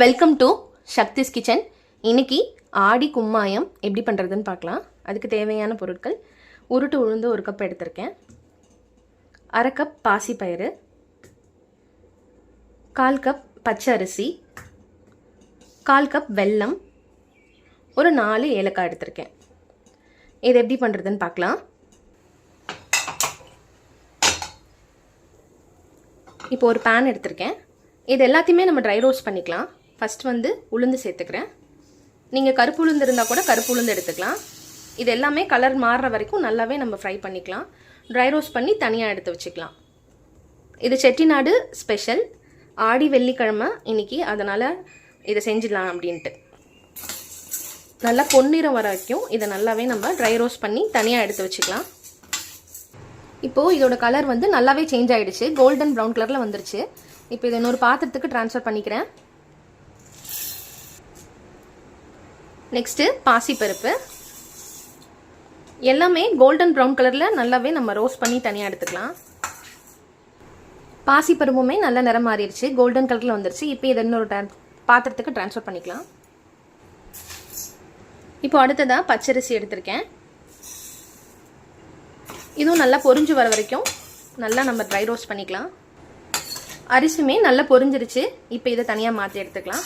Welcome to Sakthi's kitchen இன்னைக்கு ஆடி கும்மாயம் எப்படி பண்ணுறதுன்னு பார்க்கலாம். அதுக்கு தேவையான பொருட்கள். உருட்டு உளுந்து ஒரு கப் எடுத்திருக்கேன். அரை கப் பாசிப்பயிறு கால் கப் பச்சை அரிசி. கால் கப் வெல்லம். ஒரு நாலு ஏலக்காய் எடுத்திருக்கேன். இது எப்படி பண்ணுறதுன்னு பார்க்கலாம். இப்போ ஒரு பேன் எடுத்திருக்கேன். இது எல்லாத்தையுமே நம்ம ட்ரை ரோஸ்ட் பண்ணிக்கலாம். ஃபஸ்ட் வந்து உளுந்து சேர்த்துக்கிறேன். நீங்கள் கருப்பு உளுந்து இருந்தால் கூட கருப்பு உளுந்து எடுத்துக்கலாம். இது எல்லாமே கலர் மாறுற வரைக்கும் நல்லாவே நம்ம ஃப்ரை பண்ணிக்கலாம். ட்ரை ரோஸ்ட் பண்ணி தனியாக எடுத்து வச்சுக்கலாம். இது செட்டிநாடு ஸ்பெஷல் ஆடி வெள்ளிக்கிழமை இன்னைக்கு அதனால் இதை செஞ்சிடலாம் அப்படின்ட்டு. நல்லா பொன்னிறம் வர வரைக்கும் இதை நல்லாவே நம்ம ட்ரை ரோஸ்ட் பண்ணி தனியாக எடுத்து வச்சுக்கலாம். இப்போது இதோட கலர் வந்து நல்லாவே சேஞ்ச் ஆகிடுச்சு கோல்டன் ப்ரௌன் கலரில் வந்துருச்சு. இப்போ இதை இன்னொரு பாத்திரத்துக்கு ட்ரான்ஸ்ஃபர் பண்ணிக்கிறேன். நெக்ஸ்ட்டு பாசிப்பருப்பு. எல்லாமே கோல்டன் ப்ரௌன் கலரில் நல்லாவே நம்ம ரோஸ்ட் பண்ணி தனியாக எடுத்துக்கலாம். பாசிப்பருப்புமே நல்ல நிறம் மாறிடுச்சு. கோல்டன் கலரில் வந்துருச்சு. இப்போ இதை இன்னொரு பாத்திரத்துக்கு ட்ரான்ஸ்ஃபர் பண்ணிக்கலாம். இப்போ அடுத்ததாக பச்சரிசி எடுத்திருக்கேன். இதுவும் நல்லா பொரிஞ்சு வர வரைக்கும் நல்லா நம்ம ட்ரை ரோஸ்ட் பண்ணிக்கலாம். அரிசியுமே நல்லா பொரிஞ்சிருச்சு. இப்போ இதை தனியாக மாற்றி எடுத்துக்கலாம்.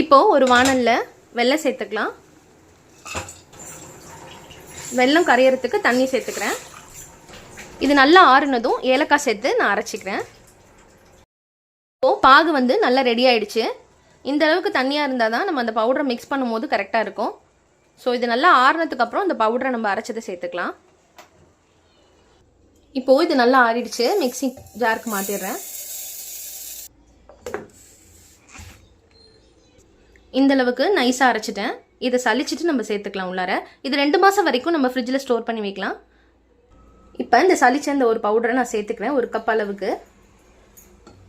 இப்போது ஒரு வானலில் வெள்ளம் சேர்த்துக்கலாம். வெல்லம் கரையிறதுக்கு தண்ணி சேர்த்துக்கிறேன். இது நல்லா ஆறுனதும் ஏலக்காய் சேர்த்து நான் அரைச்சிக்கிறேன். இப்போது பாகு வந்து நல்லா ரெடி ஆயிடுச்சு. இந்த அளவுக்கு தண்ணியாக இருந்தால் தான் நம்ம அந்த பவுடரை மிக்ஸ் பண்ணும்போது கரெக்டாக இருக்கும். ஸோ இது நல்லா ஆறுனதுக்கப்புறம் இந்த பவுடரை நம்ம அரைச்சதை சேர்த்துக்கலாம். இப்போது இது நல்லா ஆறிடுச்சு. மிக்ஸி ஜாருக்கு மாற்றிடுறேன் இந்த அளவுக்கு நைஸாக அரைச்சிட்டேன். இதை சலிச்சிட்டு நம்ம சேர்த்துக்கலாம் உள்ளார. இது ரெண்டு மாதம் வரைக்கும் நம்ம ஃப்ரிட்ஜில் ஸ்டோர் பண்ணி வைக்கலாம். இப்போ இந்த சளிச்ச இந்த ஒரு பவுடரை நான் சேர்த்துக்கிறேன் ஒரு கப் அளவுக்கு.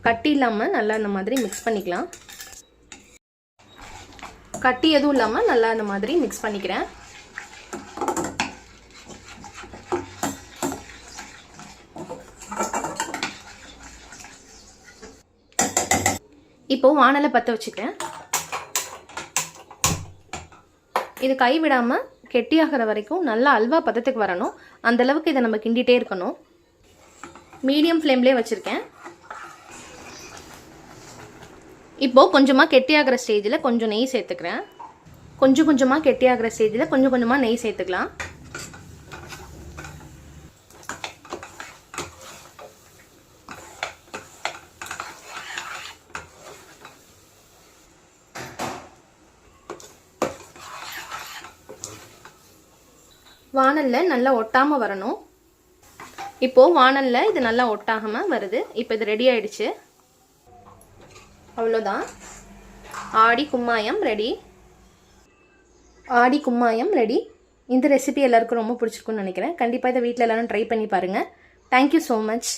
கட்டி இல்லாமல் நல்லா இந்த மாதிரி மிக்ஸ் பண்ணிக்கலாம். கட்டி எதுவும் இல்லாமல் நல்லா இந்த மாதிரி மிக்ஸ் பண்ணிக்கிறேன். இப்போ வானலை பற்ற வச்சுக்கிறேன். இது கைவிடாமல் கெட்டியாகிற வரைக்கும் நல்லா அல்வா பதத்துக்கு வரணும். அந்தளவுக்கு இதை நம்ம கிண்டிகிட்டே இருக்கணும். மீடியம் ஃப்ளேம்லேயே வச்சுருக்கேன். இப்போது கொஞ்சமாக கெட்டியாகிற ஸ்டேஜில் கொஞ்சம் நெய் சேர்த்துக்கிறேன். கொஞ்சம் கொஞ்சமாக கெட்டியாகிற ஸ்டேஜில் கொஞ்சம் கொஞ்சமாக நெய் சேர்த்துக்கலாம். வானலில் நல்லா ஒட்டாமல் வரணும். இப்போது வானலில் இது நல்லா ஒட்டாகாமல் வருது. இப்போ இது ரெடி ஆயிடுச்சு. அவ்வளோதான். ஆடி கும்மாயம் ரெடி ஆடி கும்மாயம் ரெடி இந்த ரெசிபி எல்லாருக்கும் ரொம்ப பிடிச்சிருக்குன்னு நினைக்கிறேன். கண்டிப்பாக இதை வீட்டில் எல்லாரும் ட்ரை பண்ணி பாருங்கள் தேங்க்யூ ஸோ மச்